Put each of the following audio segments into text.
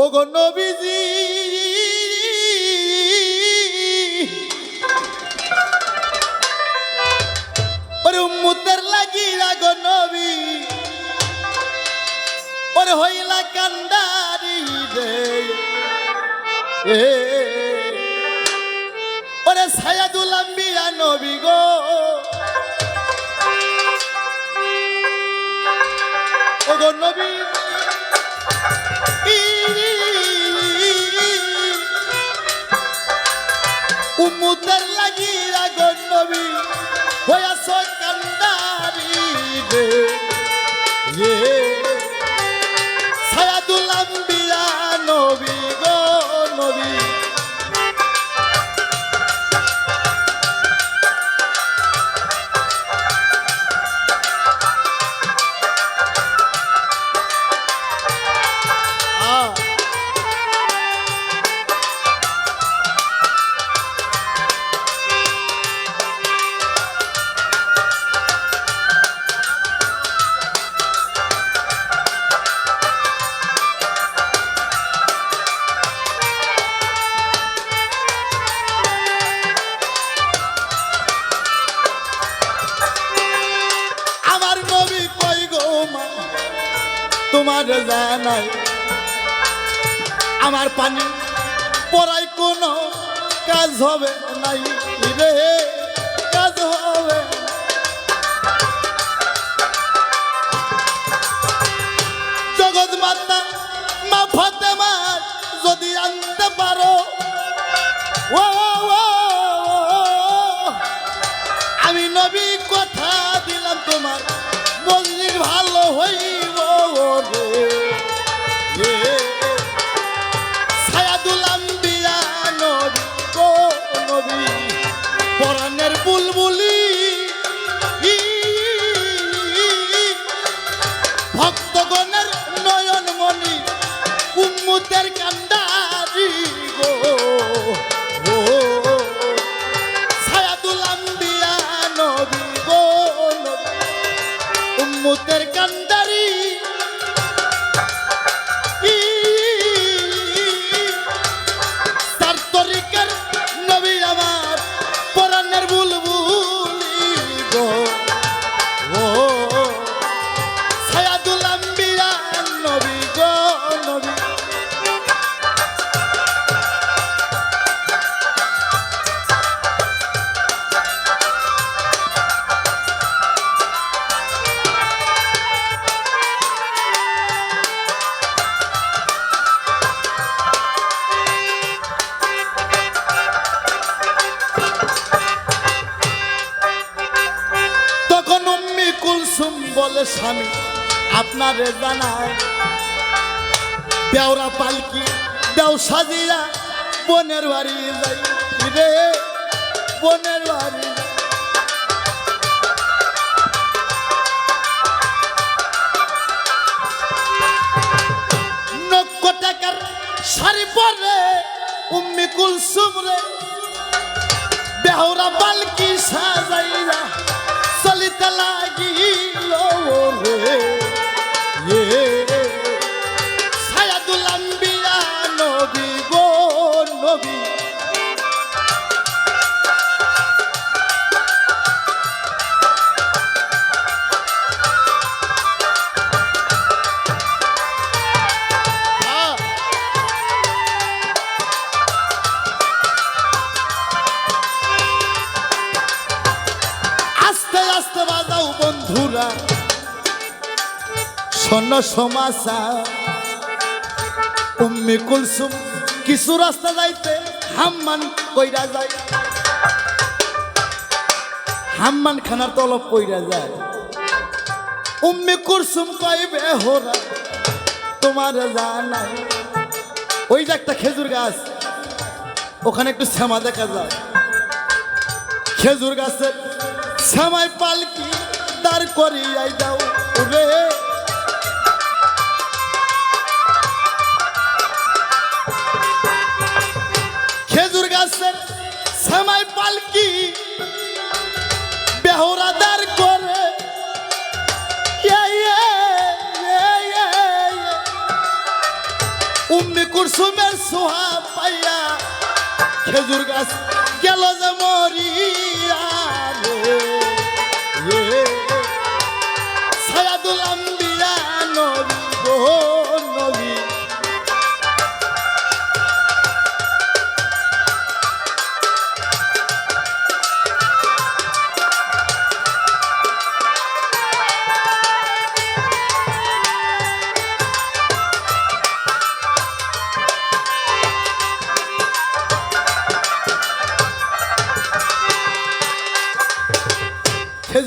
ও গো নবীজি। ওরে উম্মতের লাগিয়া গো নবী। ওরে হইলা কান্দারি রে। ওরে সায়াদুল আম্বিয়া নবী গো। ও গো নবী। উম্মতের তোমার জানাই। আমার পানি পড়াই কোনো কাজ হবে নাই রে, কাজ হবে। জগৎ মাতা, মা ফাতেমা, যদি আনতে পারো। আমি নবী কথা দিলাম তোমার, মসজিদ ভালো হইব ভক্তগণের নয়নমণি উম্মুতের কান্ডারি গো। ও, সায়াদুল আম্বিয়া নবী গো উম্মতের কান্ডারি বলে স্বামী, আপনারে জানায় দেওরা পালকি দেও সাজিয়া বনের বাড়ি যাই। রে বনের বাড়ি শাড়ি পরে উম্মি কুলসুম রে। বেহরা বালকি সাজাইরা চলিতে লাগিল রে শোন সমাসা। উম্মি কুলসুম, কিছু রাস্তা যাইতে হাম্মান কইরা যায়। হাম্মান খানার তলব কইরা যায়। উম্মি কুলসুম কইবে হোরা, তোমার জানাই ওই যে একটা খেজুর গাছ, ওখানে একটু শ্যামা দেখা যায়। খেজুর গাছের শ্যামায় পালকি দাঁড় করিয়াই যাও রে শ্যামাই পালকি বেহরা দাঁড় করে। ইয়ে, ইয়ে, ইয়ে। উম্মি কুরসুমের সোহা পাইয়া খেজুর গাছ গেল যে মরিয়া রে।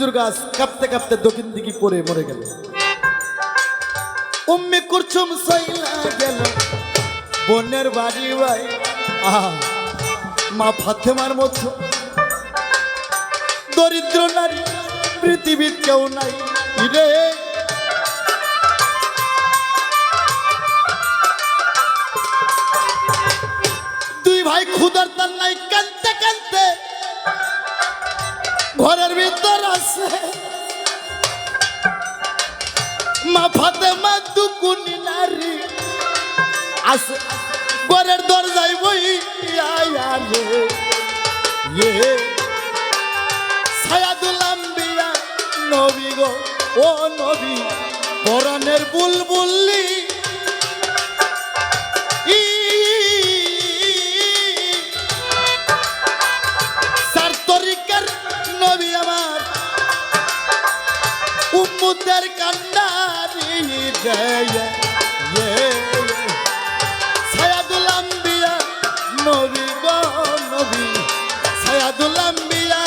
খেজুর গাছ কাঁপতে কাঁপতে দক্ষিণ দিকে পড়ে মরে গেল। উম্মে কুরচুম সাইলা গেল। বোনের বাড়ি ভাই আহা, মা ফাতেমার মতো। দরিদ্র নারী, পৃথিবীর কেউ নাই। রে ঘরের ভিতর আছে। মা ফাতে মা দুকুনি নারী। আছে ঘরের দরজায় বই আয়ালে ইয়ে ছায়াদুল আম্বিয়া, নবী গো, ও নবী, পরাণের বুলবুল্লি ছায়াদুলাম্বিয়া নবী গো নবী। ছায়াদুলাম্বিয়া